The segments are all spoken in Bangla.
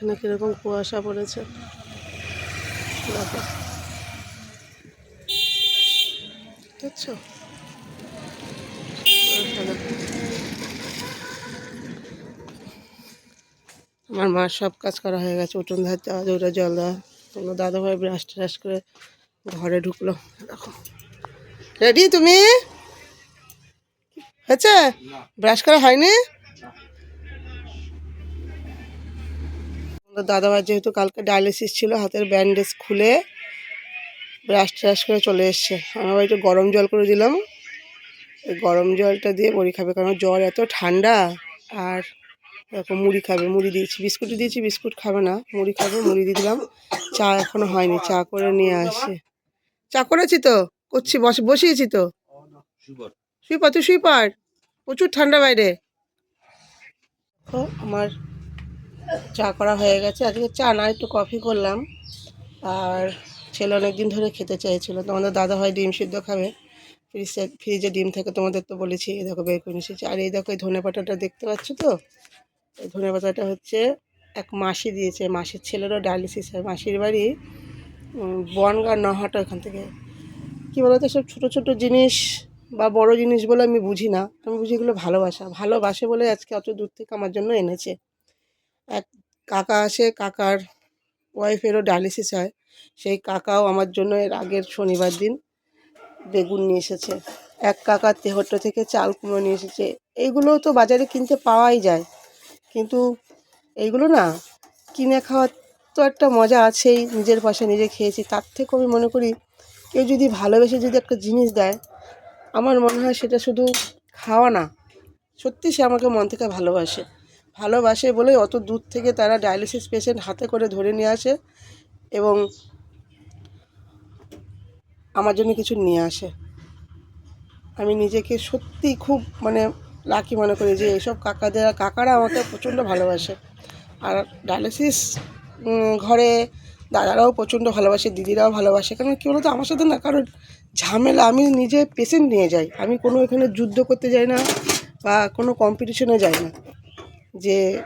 এখানে কীরকম কুয়াশা পড়েছে? দেখো দেখছ? আমার মার সব কাজ করা হয়ে গেছে উঠোন ধার দেওয়া দৌড়া জল দেওয়া। তোমরা দাদাভাই ব্রাশ ট্রাশ করে ঘরে ঢুকলো। দেখো। রেডি তুমি? হয়েছে? ব্রাশ করা হয়নি? আমাদের দাদাভাই যেহেতু কালকে ডায়ালিসিস ছিল হাতের ব্যান্ডেজ খুলে ব্রাশ ট্রাশ করে চলে এসছে। আমার একটু গরম জল করে দিলাম। গরম জলটা দিয়ে মুড়ি খাবে কারণ জল এত ঠান্ডা আর এরকম মুড়ি খাবে। মুড়ি দিয়েছি বিস্কুট দিয়েছি বিস্কুট খাবে না। মুড়ি খাবে মুড়ি দিয়ে দিলাম। চা এখনও হয়নি চা করে নিয়ে আসে। চা করেছি তো? করছি বসে বসিয়েছি তো? শুই পা তুই শুই পার প্রচুর ঠান্ডা বাইরে। আমার চা করা হয়ে গেছে। আজকে চা না, একটু কফি করলাম। আর ছেলে অনেকদিন ধরে খেতে চাইছিল তোমাদের দাদা হয় ডিম সিদ্ধ খাবে। ফ্রিজে ফ্রিজে ডিম থাকে, তোমাদের তো বলেছি, এই দেখো বের করে নিয়ে এসেছি আর এই দেখো, এই ধনে পাতাটা দেখতে পাচ্ছ তো? এই ধনে পাতাটা হচ্ছে এক মাসি দিয়েছে। মাসির ছেলেরও ডায়ালিসিস হয়। মাসির বাড়ি বনগা নহাটা ওখান থেকে। কী বলতো, সব ছোটো ছোটো জিনিস বা বড় জিনিস বলে আমি বুঝি না। আমি বুঝি এগুলো ভালোবাসা। ভালোবাসে বলে আজকে অত দূর থেকে আমার জন্য এনেছে। এক কাকা আসে, কাকার ওয়াইফেরও ডায়ালিসিস হয়। সেই কাকাও আমার জন্য এর আগের শনিবার দিন বেগুন নিয়ে এসেছে। এক কাকার তেহট্ট থেকে চাল কুমড়ো নিয়ে এসেছে। এইগুলো তো বাজারে কিনতে পাওয়াই যায়। কিন্তু এইগুলো না কিনে খাওয়ার তো একটা মজা আছেই, নিজের পয়সা নিজে খেয়েছি। তার থেকেও আমি মনে করি, কেউ যদি ভালোবেসে যদি একটা জিনিস দেয়, আমার মনে হয় সেটা শুধু খাওয়া না, সত্যি সে আমাকে মন থেকে ভালোবাসে। ভালোবাসে বলেই অত দূর থেকে তারা ডায়ালিসিস পেশেন্ট হাতে করে ধরে নিয়ে আসে এবং আমার জন্য কিছু নিয়ে আসে। আমি নিজেকে সত্যি খুব মানে লাকি মনে করি যে এইসব কাকাদের, কাকারা আমাকে প্রচণ্ড ভালোবাসে। আর ডায়ালিসিস ঘরে দাদারাও প্রচণ্ড ভালোবাসে, দিদিরাও ভালোবাসে। কারণ কী বলতো? আমার সাথে না কারণ ঝামেলা। আমি নিজে পেশেন্ট নিয়ে যাই। আমি কোনো এখানে যুদ্ধ করতে যাই না বা কোনো কম্পিটিশনে যাই না। যে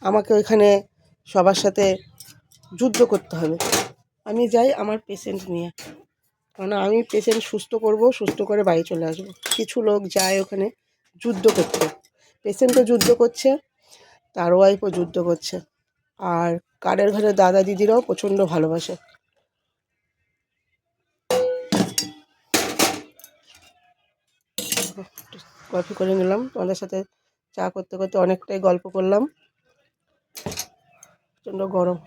আমাকে ওইখানে সবার সাথে যুদ্ধ করতে হবে। আমি যাই আমার পেশেন্ট নিয়ে। কারণ আমি পেশেন্ট সুস্থ করব, সুস্থ করে বাড়ি চলে আসব। কিছু লোক যায় ওখানে যুদ্ধ করতে। পেশেন্টও যুদ্ধ করছে, তার ওয়াইফও যুদ্ধ করছে। আর কারের ঘরে দাদা দিদিরাও প্রচণ্ড ভালোবাসে। কফি করে নিলাম, তোমাদের সাথে চা করতে করতে অনেকটাই গল্প করলাম। প্রচণ্ড গরম।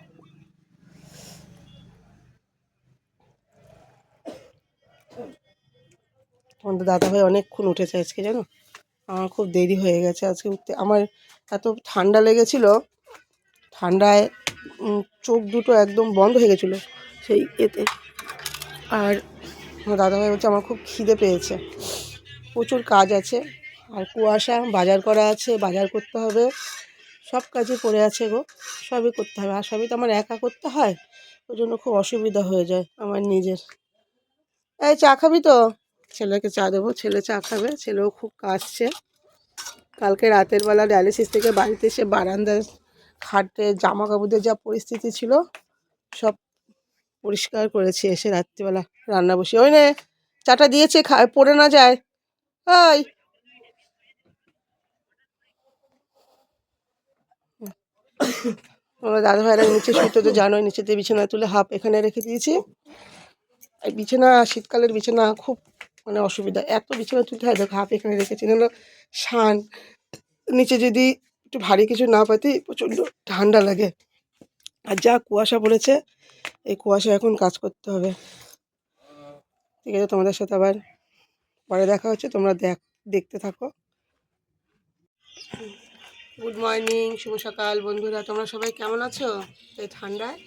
তোমাদের দাদাভাই অনেকক্ষণ উঠেছে আজকে, জানো? আমার খুব দেরি হয়ে গেছে আজকে উঠতে। আমার এত ঠান্ডা লেগেছিল, ঠান্ডায় চোখ দুটো একদম বন্ধ হয়ে গেছিল সেই এতে। আর আমার দাদাভাই বলছে, আমার খুব খিদে পেয়েছে। প্রচুর কাজ আছে। আর কুয়াশা, বাজার করা আছে, বাজার করতে হবে। সব কাজে পড়ে আছে গো, সবই করতে হবে। আর সবই তো আমার একা করতে হয়, ওই জন্য খুব অসুবিধা হয়ে যায় আমার নিজের। এই চা খাবি তো? ছেলেকে চা দেবো, ছেলে চা খাবে, ছেলেও খুব কাশছে কালকে রাতের বেলা ডায়ালিসিস থেকে বাড়িতে এসে বারান্দার খাটে জামা কাপড়দের যা পরিস্থিতি ছিল, সব পরিষ্কার করেছি এসে রাত্রিবেলা রান্না বসে ওই নে, চাটা দিয়েছে, খা, পড়ে না যায়। ওই আমার দাদা ভাইরা নিচে শুতে তো জানোই, নিচেতে বিছানা তুলে হাফ এখানে রেখে দিয়েছি। আর বিছানা, শীতকালের বিছানা খুব মানে অসুবিধা। এত বিছানা তুলতে হয়, দেখো হাফ এখানে রেখেছি। যেন শান, নিচে যদি একটু ভারী কিছু না পাতি, প্রচণ্ড ঠান্ডা লাগে। আর যা কুয়াশা পড়েছে, এই কুয়াশা এখন কাজ করতে হবে। ঠিক আছে, তোমাদের সাথে আবার পরে দেখা হচ্ছে, তোমরা দেখ, দেখতে থাকো। গুড মর্নিং শুভ সকাল বন্ধুরা। তোমরা সবাই কেমন আছো? এই ঠান্ডায়?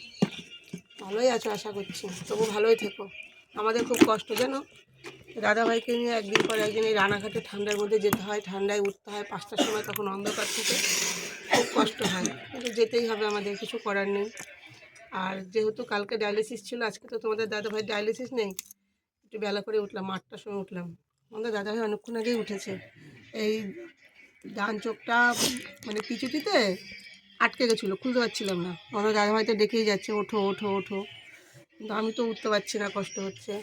ভালোই আছো আশা করছি। তবু ভালোই থেকো। আমাদের খুব কষ্ট, জানো? দাদাভাইকে নিয়ে একদিন পর একদিন এই রানাঘাটে ঠান্ডার মধ্যে যেতে হয়। ঠান্ডায় উঠতে হয় পাঁচটার সময়, তখন অন্ধকার থেকে খুব কষ্ট হয়। কিন্তু যেতেই হবে, আমাদের কিছু করার নেই। আর যেহেতু কালকে ডায়ালিসিস ছিল, আজকে তো তোমাদের দাদাভাই ডায়ালিসিস নেই। একটু বেলা করে উঠলাম, আটটার সময় উঠলাম। আমাদের দাদাভাই অনেকক্ষণ আগেই উঠেছে। এই ডান চোখটা মানে পিছুটিতে আটকে গেছিল, খুলতে পারছিলাম না। আমার দাদা হয়তো ডেকেই যাচ্ছে, ওঠো ওঠো ওঠো। কিন্তু আমি তো উঠতে পারছি না, কষ্ট হচ্ছে।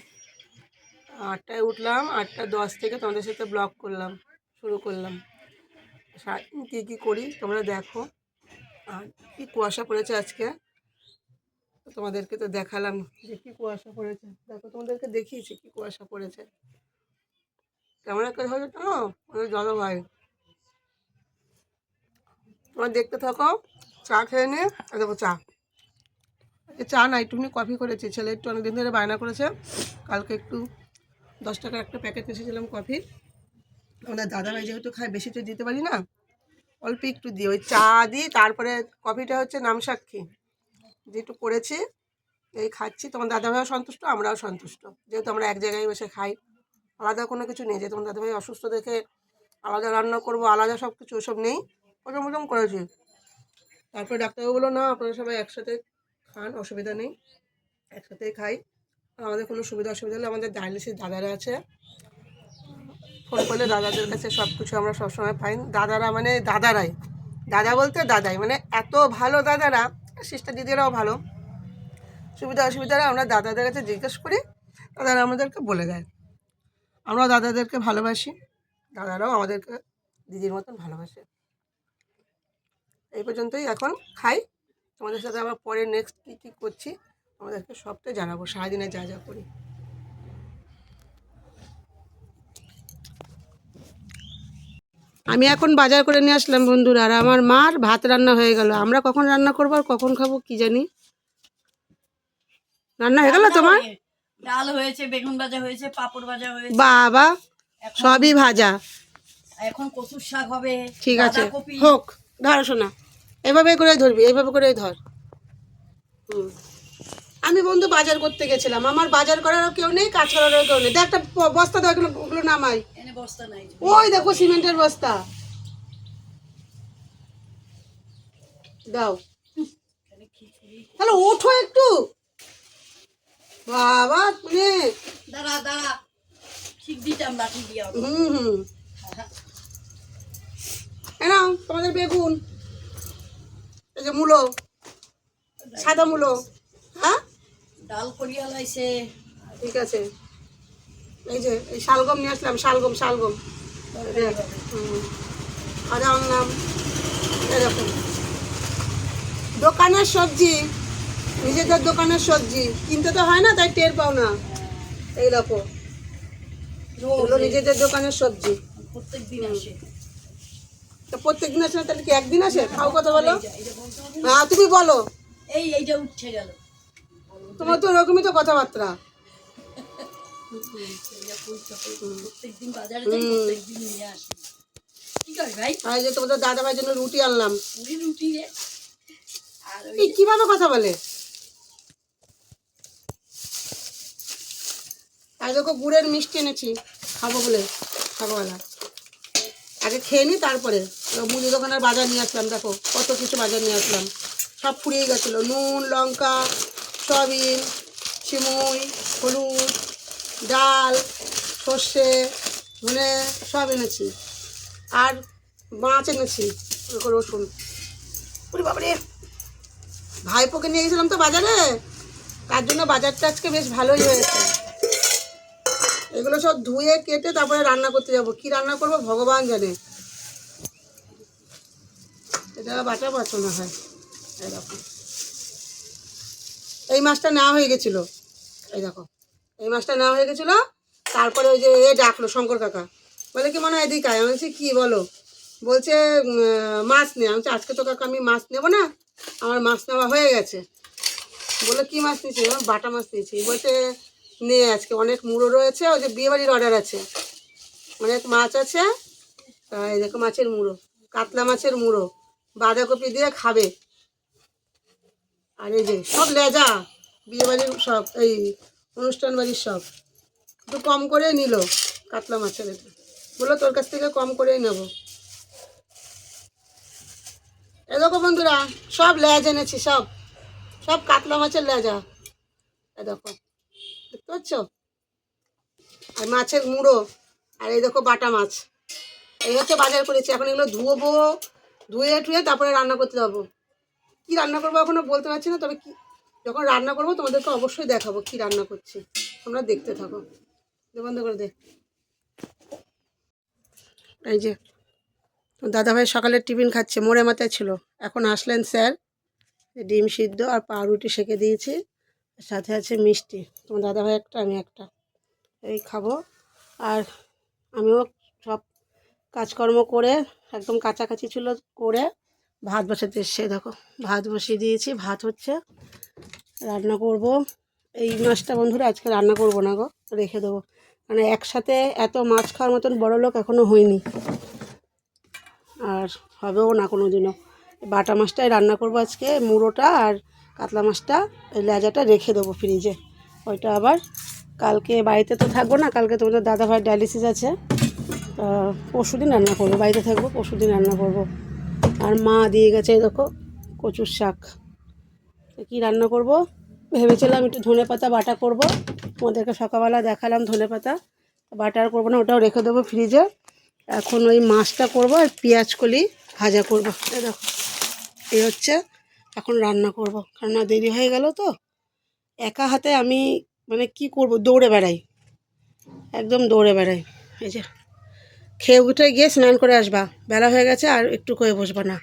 আটটায় উঠলাম, আটটা দশ থেকে তোমাদের সাথে ব্লগ করলাম, শুরু করলাম। সারাদিন কী কী করি তোমরা দেখো। আর কী কুয়াশা পড়েছে আজকে? তোমাদেরকে তো দেখালাম যে কী কুয়াশা পড়েছে। দেখো, তোমাদেরকে দেখিয়েছি কী কুয়াশা পড়েছে। কেমন একটা হয়েছে তো ওদের জলবায়ু। তোমরা দেখতে থাকো। চা খেয়ে আর দেখো চা। চা না, একটুখানি কফি করেছি। ছেলে একটু অনেকদিন ধরে বায়না করেছে। কালকে একটু দশ টাকার একটা প্যাকেট এসেছিলাম কফির আমাদের দাদাভাই যেহেতু খায়, বেশি তো দিতে পারি না। অল্প একটু দিই। ওই চা দিই, তারপরে কফিটা হচ্ছে নামসাক্ষী যেটু করেছি, এই খাচ্ছি। তোমার দাদাভাইও সন্তুষ্ট, আমরাও সন্তুষ্ট। যেহেতু আমরা এক জায়গায় বসে খাই। আলাদা কোনো কিছু নেই। যে তোমার দাদাভাই অসুস্থ দেখে আলাদা রান্না করব, আলাদা সব কিছু ওসব নেই। ওরকম ওরকম করেছি। তারপরে ডাক্তারবাবু বলল, না, আপনারা সবাই একসাথে খান, অসুবিধা নেই। একসাথেই খাই। আমাদের কোনো সুবিধা অসুবিধা হলে আমাদের ডায়ালিসিস দাদারা আছে। ফোন করলে দাদাদের কাছে সব কিছু আমরা সবসময় পাই। দাদারা মানে দাদারাই। দাদা বলতে দাদাই। মানে এত ভালো দাদারা সিস্টার দিদিরাও ভালো। সুবিধা অসুবিধারা আমরা দাদাদের কাছে জিজ্ঞেস করি, দাদারা আমাদেরকে বলে দেয়। আমরাও দাদাদেরকে ভালোবাসি। দাদারাও আমাদেরকে দিদির মতন ভালোবাসে। এই পর্যন্তই এখন খাই। তোমাদের সাথে আবার পরে নেক্সট কী কী করছি আমাদেরকে সবটাই জানাব সারাদিনে যা যা করি। আমি এখন বাজার করে নিয়ে আসলাম বন্ধুরা আর আমার মার ভাত রান্না হয়ে গেল। আমরা কখন রান্না করব আর কখন খাব কি জানি? রান্না হয়ে গেল তোমার? ডাল হয়েছে বেগুন ভাজা হয়েছে পাপড় ভাজা হয়েছে। বাবা সবই ভাজা। এখন কচুর শাক হবে ঠিক আছে হোক ধর শোনা। এভাবে করে ধরবি এইভাবে করে ধর। হুম। আমি বন্ধু বাজার করতে গেছিলাম আমার বাজার করারও কেউ নেই কাজ করারও কেউ নেই। দেখ একটা বস্তা এগুলো ওগুলো নামাই। বস্তা নাই ওই দেখো সিমেন্টের বস্তা। দাও। তাহলে ওঠো একটু। বাবা মানে দাঁড়া দাঁড়া। ঠিক দিতাম লাঠি দিয়া হুম হুম। নাও তোমাদের বেগুন। এই যে মূলো সাদা মূলো হ্যাঁ? ডাল করিয়া লাইছে। ঠিক আছে। এই যে এই শালগম নিয়ে আসলাম শালগম শালগম। আদা আনলাম এরকম। দোকানের সবজি নিজেদের দোকানের সবজি। কিনতে তো হয় না তাই টের পাও না। এই দেখো। এগুলো নিজেদের দোকানের সবজি। প্রত্যেক দিন আসে। তো প্রত্যেক দিন আসে না তাহলে কি একদিন আসে? খাও কথা বলো? হ্যাঁ তুমি বলো। এই এইটা উঠছে গেল। তোমার তো ওরকমই তো কথাবার্তা। তোমাদের দাদা ভাইয়ের জন্য রুটি আনলাম। রুটি কীভাবে কথা বলে? আর দেখো গুড়ের মিষ্টি এনেছি। খাব বলে সকালবেলা আগে খেয়ে নি তারপরে। মুদি দোকানের বাজার নিয়ে আসলাম, দেখো কত কিছু বাজার নিয়ে আসলাম। সব ফুরিয়ে গেছিল, নুন, লঙ্কা, সয়াবিন, সিমুই, হলুদ, ডাল, সর্ষে মানে সব এনেছি। আর মাছ এনেছি রসুন। ওরে ভাইপোকে নিয়ে গেছিলাম তো বাজারে? তার জন্য বাজারটা আজকে বেশ ভালোই হয়েছে। এগুলো সব ধুয়ে কেটে তারপরে রান্না করতে যাব। কি রান্না করব? ভগবান জানে। এটা বাটা বাছনা হয়, এরকম। এই মাছটা নেওয়া হয়ে গেছিল, এই দেখো, এই মাছটা নেওয়া হয়ে গেছিল, তারপরে ওই যে এ ডাকলো শঙ্কর কাকা। বলে কি, মনে হয় এদিকে আমি বলছি, কী বলো? বলছে মাছ নে আমি আজকে তো কাকা আমি মাছ নেব না, আমার মাছ নেওয়া হয়ে গেছে। বলে, কি মাছ নিয়েছি বাটা মাছ নিয়েছি। বলছে, নে আজকে, অনেক মুড়ো রয়েছে, ওই যে বিয়েবাড়ির অর্ডার আছে। অনেক মাছ আছে এই দেখো, মাছের মুড়ো, কাতলা মাছের মুড়ো। বাঁধাকপি দিয়ে খাবে। আর এই যে সব লেজা, বিয়েবাড়ির সব, এই অনুষ্ঠান বাড়ির সব। একটু কম করে নিল কাতলা মাছের এটা। বলল তোর কাছ থেকে কম করেই নেব। এ দেখো বন্ধুরা, সব লেজ এনেছি, সব। সব কাতলা মাছের লেজা। এ দেখো, দেখতে পাচ্ছ? আর মাছের মুড়ো, আর এই দেখো বাটা মাছ। এই হচ্ছে বাজার করেছি, এখন এগুলো ধুয়োবো ধুয়ে টুয়ে তারপরে রান্না করতে যাব। কি রান্না করব এখনও বলতে পারছি না, তবে কি, যখন রান্না করব তোমাদেরকে অবশ্যই দেখাবো কি রান্না করছি। তোমরা দেখতে থাকো। বন্ধ করে দে। এই যে দাদাভাই সকালের টিফিন খাচ্ছে, মোড়ে মাথায় ছিল। এখন আসলেন স্যার ডিম সিদ্ধ আর পাউরুটি সেকে দিয়েছি সাথে আছে মিষ্টি। তোমার দাদাভাই একটা, আমি একটা। এই খাব, আর আমিও সব কাজকর্ম করে, একদম কাছাকাছি ছিল করে ভাত বসাতে এসছে, দেখো। ভাত বসিয়ে দিয়েছি, ভাত হচ্ছে। রান্না করব। এই মাছটা বন্ধুরা আজকে রান্না করব না গো, রেখে দেবো। মানে একসাথে এত মাছ খাওয়ার মতন বড় লোক এখনও হয়নি। আর হবেও না কোনো দিনও বাটা মাছটাই রান্না করব আজকে, মুড়োটা আর কাতলা মাছটা এই লেজাটা রেখে দেবো ফ্রিজে। ওইটা আবার কালকে বাড়িতে তো থাকব না, কালকে তোমাদের দাদা ভাই ডায়ালিসিস আছে। পরশু দিন রান্না করব, বাড়িতে থাকব পরশু দিন রান্না করব। আর মা দিয়ে গেছে দেখো কচুর শাক। কী রান্না করব? ভেবেছিলাম একটু ধনে পাতা বাটা করব। তোমাদেরকে সকালবেলা দেখালাম ধনে পাতা। বাটা আর করব না, ওটাও রেখে দেবো ফ্রিজে। এখন ওই মাছটা করব আর পেঁয়াজ কলি ভাজা করব। দেখো, এই হচ্ছে এখন রান্না করব। কারণ দেরি হয়ে গেল তো। একা হাতে আমি মানে কি করব? দৌড়ে বেড়াই। একদম দৌড়ে বেড়াই। এই যে। খেয়ে উঠে গিয়ে স্নান করে আসবা। বেলা হয়ে গেছে আর একটু করে বসবা না।